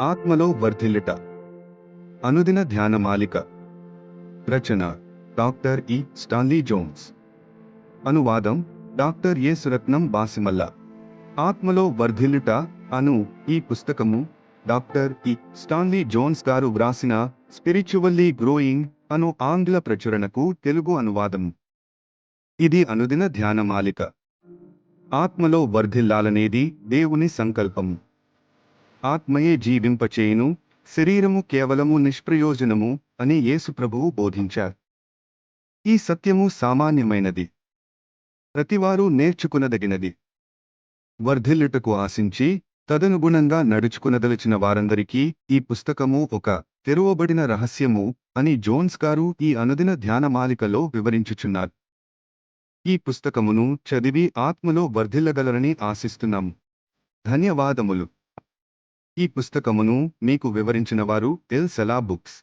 ఆత్మలో వర్ధిల్లుట. అనుదిన ధ్యానమాలిక రచన డాక్టర్ ఇ స్టాన్లీ జోన్స్. అనువాదం డాక్టర్ ఏ సురత్నం బాసిమల్ల. ఆత్మలో వర్ధిల్లుట అను ఈ పుస్తకము డాక్టర్ ఇ స్టాన్లీ జోన్స్ గారు వ్రాసిన స్పిరిచువల్లీ గ్రోయింగ్ అను ఆంగ్ల ప్రచురణకు తెలుగు అనువాదం. ఇది అనుదిన ధ్యానమాలిక ఆత్మలో వర్ధిల్లాలనేది దేవుని సంకల్పము ఆత్మయే జీవింపచేయును శరీరము కేవలము నిష్ప్రయోజనము అని యేసుప్రభువు బోధించారు. ఈ సత్యము సామాన్యమైనది. ప్రతివారు నేర్చుకునదగినది. వర్ధిల్లుటకు ఆశించి తదనుగుణంగా నడుచుకునదలిచిన వారందరికీ ఈ పుస్తకము ఒక తెరువబడిన రహస్యము అని జోన్స్ గారు ఈ అనుదిన ధ్యానమాలికలో వివరించుచున్నారు. ఈ పుస్తకమును చదివి ఆత్మలో వర్ధిల్లగలరని ఆశిస్తున్నాము. ధన్యవాదములు. ఈ పుస్తకమును మీకు వివరించిన వారు ఎల్ సెలా బుక్స్.